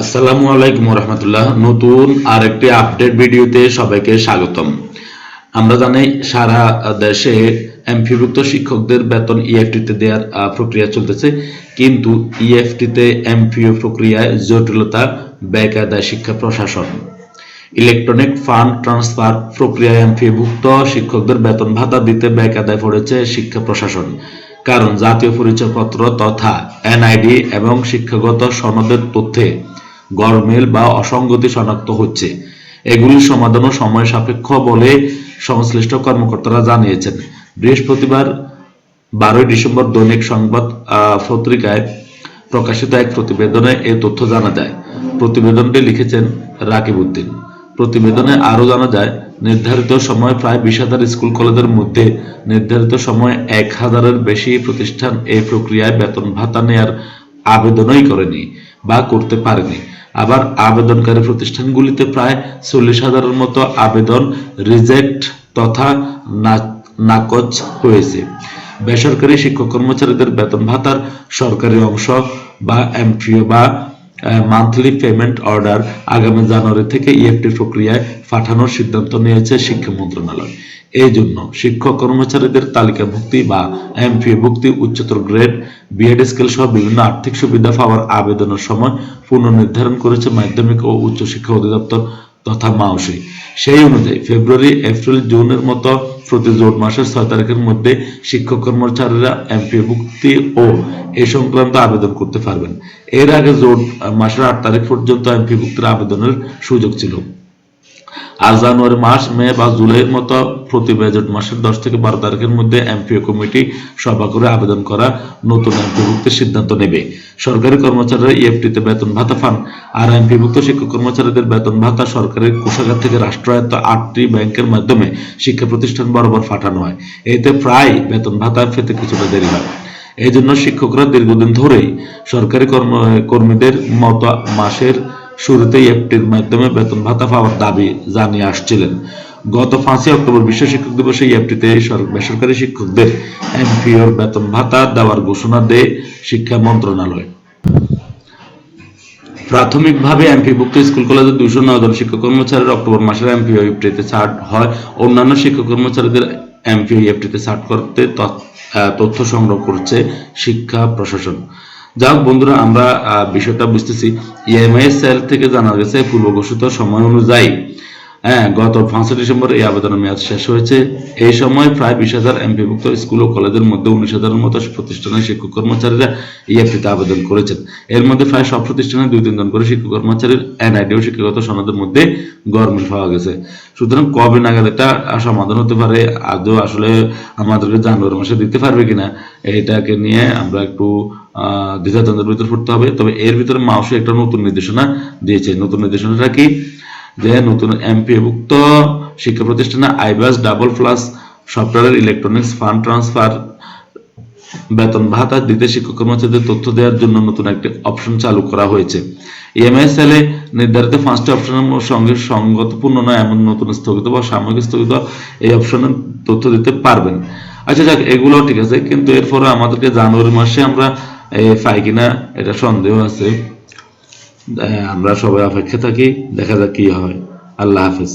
আসসালামু আলাইকুম রহমতুল্লাহ নতুন আরেকটি আপডেট ভিডিওতে সবাইকে স্বাগতম। আমরা জানি সারা দেশে এমপিভুক্ত শিক্ষকদের বেতন ইএফটিতে দেওয়ার আহ, প্রক্রিয়া চলতেছে। কিন্তু ইএফটিতে এমপিও প্রক্রিয়ায় জটিলতা বেকায়দায় শিক্ষা প্রশাসন। ইলেকট্রনিক ফান্ড ট্রান্সফার প্রক্রিয়ায় এমপিভুক্ত শিক্ষকদের বেতন ভাতা দিতে বেকায়দায় পড়েছে শিক্ষা প্রশাসন। কারণ জাতীয় পরিচয়পত্র তথা এনআইডি এবং শিক্ষাগত সনদের তথ্যে গরমিল বা অসঙ্গতি শনাক্ত হচ্ছে। এগুলির সমাধানও সময় সাপেক্ষ বলে সংশ্লিষ্ট কর্মকর্তারা জানিয়েছেন। বৃহস্পতিবার বারোই ডিসেম্বর দৈনিক সংবাদ পত্রিকায় প্রকাশিত এক প্রতিবেদনে এ তথ্য জানা যায়। প্রতিবেদনটি লিখেছেন রাকিব উদ্দিন। প্রতিবেদনে আরও জানা যায়, নির্ধারিত সময় প্রায় বিশ হাজার স্কুল কলেজের মধ্যে নির্ধারিত সময় এক হাজারের বেশি প্রতিষ্ঠান এই প্রক্রিয়ায় বেতন ভাতা নেয়ার আবেদনই করেনি বা করতে পারেনি। আবার আবেদনকারী প্রতিষ্ঠানগুলিতে প্রায় চল্লিশ হাজারের মতো আবেদন, রিজেক্ট তথা নাকচ হয়েছে। বেসরকারি শিক্ষক কর্মচারীদের বেতন ভাতার সরকারি অংশ বা এমপিও বা মান্থলি পেমেন্ট অর্ডার আগামী জানুয়ারি থেকে ইএফটি প্রক্রিয়ায় পাঠানোর সিদ্ধান্ত নিয়েছে শিক্ষা মন্ত্রণালয়। এই জন্য শিক্ষক কর্মচারীদের তালিকাভুক্তি বা এমপিও ভুক্তি, উচ্চতর গ্রেড বিএড স্কেল সহ বিভিন্ন আর্থিক সুবিধা পাওয়ার আবেদনের সময় পুনর্নির্ধারণ করেছে মাধ্যমিক ও উচ্চ শিক্ষা অধিদপ্তর। তথা মাউসে। সেই অনুযায়ী ফেব্রুয়ারি, এপ্রিল, জুনের মতো প্রতি জোট মাসের ছয় তারিখের মধ্যে শিক্ষক কর্মচারীরা এমপিভুক্তি ও এ সংক্রান্ত আবেদন করতে পারবেন। এর আগে জোট মাসের আট তারিখ পর্যন্ত এমপি ভুক্তির আবেদনের সুযোগ ছিল। আর জানুয়ারি মাস, মে বা জুলাইয়ের মতো প্রতি বাজেট মাসের দশ থেকে বারো তারিখের মধ্যে এমপিও কমিটি সভা করে আবেদন করা নতুন এমপিভুক্তির সিদ্ধান্ত নেবে। সরকারি কর্মচারীরা ইএফটিতে বেতন ভাতা পান। আর এমপিভুক্ত শিক্ষক কর্মচারীদের বেতন ভাতা সরকারি কোষাগার থেকে রাষ্ট্রায়ত্ত আটটি ব্যাংকের মাধ্যমে শিক্ষা প্রতিষ্ঠান বরাবর পাঠানো হয়। এতে প্রায় বেতন ভাতা পেতে কিছুটা দেরি হয়। এই জন্য শিক্ষকরা দীর্ঘদিন ধরেই সরকারি কর্ম কর্মীদের মতো মাসের শুরুতেই একটির মাধ্যমে বেতন ভাতা পাওয়ার দাবি জানিয়ে আসছিলেন। গত পাঁচই অক্টোবর বিশ্ব শিক্ষক দিবসে এফটিতে বেসরকারি শিক্ষকদের এমপিওর বেতন ভাতা দেওয়ার ঘোষণা দেয় শিক্ষা মন্ত্রণালয়। প্রাথমিকভাবে এমপিভুক্ত স্কুল কলেজের দুইশো নয় জন শিক্ষক কর্মচারীর অক্টোবর মাসের এমপিও ইফটিতে ছাড় হয়। অন্যান্য শিক্ষক কর্মচারীদের এমপিও ইফটিতে ছাড় করতে তথ্য সংগ্রহ করছে শিক্ষা প্রশাসন। যাক বন্ধুরা আমরা বিষয়টা বুঝতেছি। ইএমআই সেল থেকে জানা গেছে পূর্ব ঘোষিত সময় অনুযায়ী। হ্যাঁ গত পাঁচই ডিসেম্বর এই আবেদনের মেয়াদ শেষ হয়েছে। এই সময় প্রায় বিশ হাজার এমপিভুক্ত স্কুল ও কলেজের মধ্যে উনিশ হাজারের মতো প্রতিষ্ঠানের শিক্ষক কর্মচারীরা ইএফটিতে আবেদন করেছেন। এর মধ্যে প্রায় সব প্রতিষ্ঠানে দুই তিনজন করে শিক্ষক কর্মচারীর এনআইডি ও শিক্ষাগত সনদের মধ্যে গরমিল পাওয়া গেছে। সুতরাং কবে নাগাদ এটা সমাধান হতে পারে, আদৌ আসলে আমাদেরকে জানুয়ারি মাসে দিতে পারবে কিনা, এটাকে নিয়ে আমরা একটু, আহ, দ্বিধাদ্বন্দ্বের ভিতরে পড়তে হবে। তবে এর ভিতরে মাউসে একটা নতুন নির্দেশনা দিয়েছে। নতুন নির্দেশনাটা কি? যে নতুন এমপিভুক্ত শিক্ষা প্রতিষ্ঠানে iBAS double plus software electronics fund transfer বেতন ভাতা দিতে শিক্ষক কর্মচারীদের তথ্য দেওয়ার জন্য নতুন একটি অপশন চালু করা হয়েছে। ইএমএসএল এ নির্ধারিত পাঁচটি অপশনের সঙ্গে সঙ্গতপূর্ণ নয়, এমন নতুন স্থগিত বা সাময়িক স্থগিত এই অপশনে তথ্য দিতে পারবেন। আচ্ছা যাক, এগুলো ঠিক আছে, কিন্তু এরপরে আমাদেরকে জানুয়ারি মাসে আমরা পাই কিনা এটা সন্দেহ আছে আমরা সবাই অপেক্ষা থাকি দেখা যাক কি হয়। আল্লাহ হাফেজ।